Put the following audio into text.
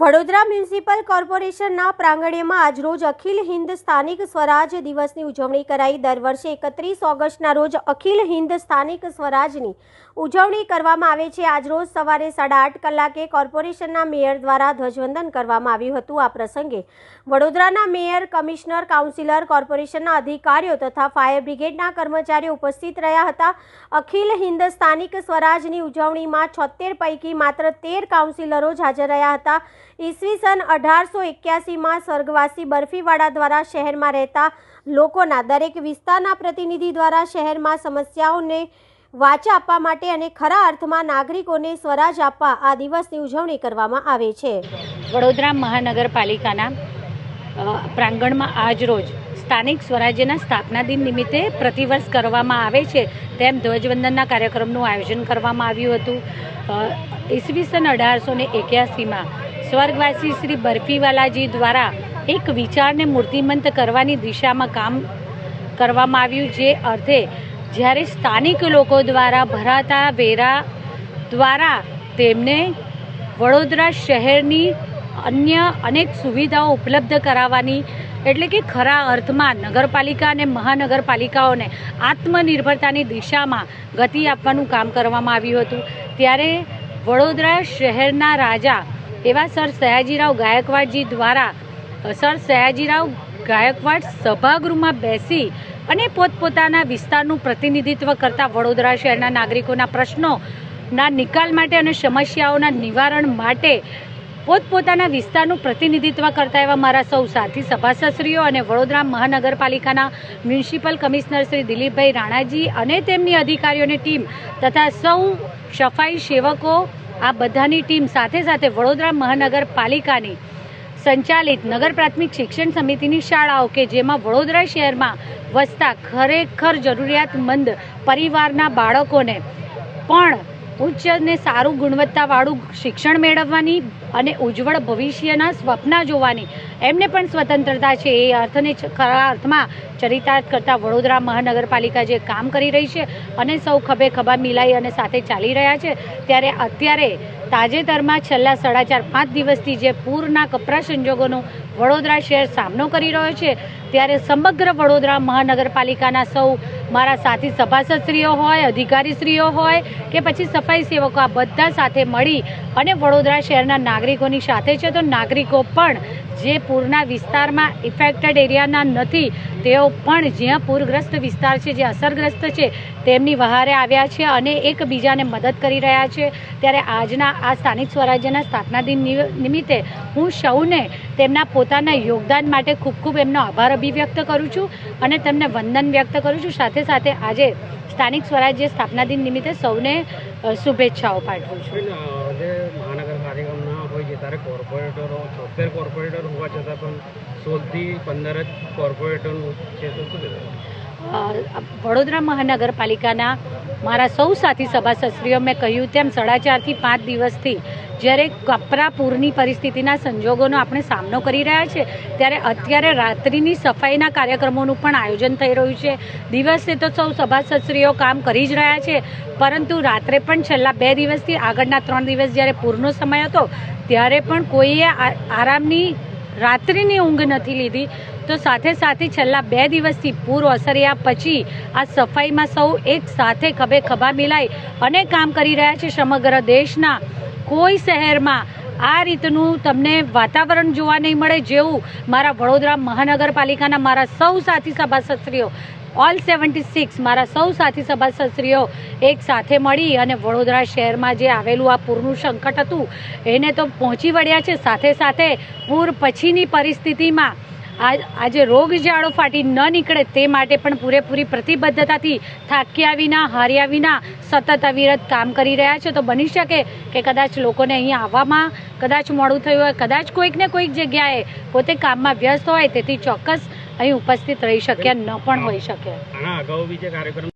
Vadodara municipal કોર્પોરેશનના પ્રાંગણ્યમાં આજરોજ અખિલ હિન્દ સ્થાનિક સ્વરાજ દિવસની ઉજવણી કરાઈ. દર વર્ષે એકત્રીસ ઓગસ્ટના રોજ અખિલ હિન્દ સ્થાનિક સ્વરાજની ઉજવણી કરવામાં આવે છે. આજરોજ સવારે સાડા આઠ કલાકે કોર્પોરેશનના મેયર દ્વારા ધ્વજવંદન કરવામાં આવ્યું હતું. આ પ્રસંગે વડોદરાના મેયર, કમિશનર, કાઉન્સિલર, કોર્પોરેશનના અધિકારીઓ તથા ફાયર બ્રિગેડના કર્મચારીઓ ઉપસ્થિત રહ્યા હતા. અખિલ હિન્દ સ્થાનિક સ્વરાજની ઉજવણીમાં છોતેર પૈકી માત્ર તેર કાઉન્સિલરો જ હાજર રહ્યા હતા. ઈસવીસન અઢારસો એક્યાસીમાં સ્વર્ગવાસી બરફીવાડા દ્વારા શહેરમાં રહેતા લોકોના દરેક વિસ્તારના પ્રતિનિધિ દ્વારા શહેરમાં સમસ્યાઓને વાચા આપવા માટે અને ખરા અર્થમાં નાગરિકોને સ્વરાજ આપવા આ દિવસની ઉજવણી કરવામાં આવે છે. વડોદરા મહાનગરપાલિકાના પ્રાંગણમાં આજરોજ સ્થાનિક સ્વરાજ્યના સ્થાપના દિન નિમિત્તે પ્રતિવર્ષ કરવામાં આવે છે. તેમ ધ્વજવંદનના કાર્યક્રમનું આયોજન કરવામાં આવ્યું હતું. ઈસવીસન અઢારસો ને એક્યાસીમાં સ્વર્ગવાસી શ્રી બરફીવાલાજી દ્વારા એક વિચારને મૂર્તિમંત કરવાની દિશામાં કામ કરવામાં આવ્યું, જે અર્થે જ્યારે સ્થાનિક લોકો દ્વારા ભરાતા વેરા દ્વારા તેમને વડોદરા શહેરની અન્ય અનેક સુવિધાઓ ઉપલબ્ધ કરાવવાની, એટલે કે ખરા અર્થમાં નગરપાલિકા અને મહાનગરપાલિકાઓને આત્મનિર્ભરતાની દિશામાં ગતિ આપવાનું કામ કરવામાં આવ્યું હતું. ત્યારે વડોદરા શહેરના રાજા એવા સર સયાજીરાવ ગાયકવાડજી દ્વારા સર સયાજીરાવ ગાયકવાડ સભાગૃહમાં બેસી અને પોતપોતાના વિસ્તારનું પ્રતિનિધિત્વ કરતા વડોદરા શહેરના નાગરિકોના પ્રશ્નોના નિકાલ માટે અને સમસ્યાઓના નિવારણ માટે પોતપોતાના વિસ્તારનું પ્રતિનિધિત્વ કરતા એવા મારા સૌ સાથી સભાસદશ્રીઓ અને વડોદરા મહાનગરપાલિકાના મ્યુનિસિપલ કમિશનર શ્રી દિલીપભાઈ રાણાજી અને તેમની અધિકારીઓની ટીમ તથા સૌ સફાઈ સેવકો આ બધાની ટીમ સાથે સાથે વડોદરા મહાનગરપાલિકાની સંચાલિત નગર પ્રાથમિક શિક્ષણ સમિતિની શાળાઓ કે જેમાં વડોદરા શહેરમાં વસતા ખરેખર જરૂરિયાતમંદ પરિવારના બાળકોને પણ ઉચ્ચ અને સારું ગુણવત્તાવાળું શિક્ષણ મેળવવાની અને ઉજ્જવળ ભવિષ્યના સ્વપ્ન જોવાની. એમને પણ સ્વતંત્રતા છે. એ અર્થને ખરા અર્થમાં ચરિતાર્થ કરતા વડોદરા મહાનગરપાલિકા જે કામ કરી રહી છે અને સૌ ખભે ખભા મિલાઈ અને સાથે ચાલી રહ્યા છે, ત્યારે અત્યારે તાજેતરમાં છેલ્લા સાડા ચાર, પાંચ દિવસથી જે પૂરના કપરા સંજોગોનો વડોદરા શહેર સામનો કરી રહ્યો છે, ત્યારે સમગ્ર વડોદરા મહાનગરપાલિકાના સૌ મારા સાથી સભાસદશ્રીઓ હોય, અધિકારીશ્રીઓ હોય કે પછી સફાઈ સેવકો, આ બધા સાથે મળી અને વડોદરા શહેરના નાગરિકોની સાથે છે. તો નાગરિકો પણ જે પૂરના વિસ્તારમાં ઇફેક્ટેડ એરિયાના નથી તેઓ પણ જ્યાં પૂરગ્રસ્ત વિસ્તાર છે, જે અસરગ્રસ્ત છે, તેમની વહારે આવ્યા છે અને એકબીજાને મદદ કરી રહ્યા છે. ત્યારે આજના આ સ્થાનિક સ્વરાજ્યના સ્થાપના દિન નિમિત્તે હું સૌને તેમના પોતાના યોગદાન માટે ખૂબ ખૂબ એમનો આભાર અભિવ્યક્ત કરું છું અને તેમને વંદન વ્યક્ત કરું છું. સાથે સાથે આજે સ્થાનિક સ્વરાજ્ય સ્થાપના દિન નિમિત્તે સૌને શુભેચ્છાઓ પાઠવું છું. ત્યારે કોર્પોરેટરો છોતેર કોર્પોરેટર હોવા છતાં પણ સોળથી પંદર જ કોર્પોરેટર છે. તો શું વડોદરા મહાનગરપાલિકાના મારા સૌ સાથી સભાસદશ્રીઓ, મેં કહ્યું તેમ સાડા ચારથી પાંચ દિવસથી જ્યારે કપરા પૂરની પરિસ્થિતિના સંજોગોનો આપણે સામનો કરી રહ્યા છે ત્યારે અત્યારે રાત્રિની સફાઈના કાર્યક્રમોનું પણ આયોજન થઈ રહ્યું છે. દિવસે તો સૌ સભાસદશ્રીઓ કામ કરી જ રહ્યા છે, પરંતુ રાત્રે પણ છેલ્લા બે દિવસથી આગળના ત્રણ દિવસ જ્યારે પૂરનો સમય હતો, ત્યારે પણ કોઈએ આરામની રાત્રિની ઊંઘ નથી લીધી. તો સાથે સાથે છેલ્લા બે દિવસથી પૂર ઓસર્યા પછી આ સફાઈમાં સૌ એક સાથે ખભે ખભા મિલાઈ અને કામ કરી રહ્યા છે સમગ્ર દેશના કોઈ શહેરમાં આ રીતનું તમને વાતાવરણ જોવા નહીં મળે જેવું મારા વડોદરા મહાનગરપાલિકાના મારા સૌ સાથી સભાસદશ્રીઓ ઓલ સેવન્ટી સિક્સ મારા સૌ સાથી સભાસદશ્રીઓ એક સાથે મળી અને વડોદરા શહેરમાં જે આવેલું આ પૂરનું સંકટ હતું, એને તો પહોંચી વળ્યા છે. સાથે સાથે પૂર પછીની પરિસ્થિતિમાં આજે રોગજાળો ફાટી ન નીકળે તે માટે પણ પૂરેપૂરી પ્રતિબદ્ધતાથી થાક્યા વિના હાર્યા વિના સતત અવિરત કામ કરી રહ્યા છે. તો બની શકે કે કદાચ લોકોને અહીંયા આવવામાં કદાચ મોડું થયું હોય કદાચ કોઈક ને કોઈક જગ્યાએ પોતે કામમાં વ્યસ્ત હોય તેથી ચોક્કસ અહીં ઉપસ્થિત રહી શક્યા ન પણ હોઈ શકે.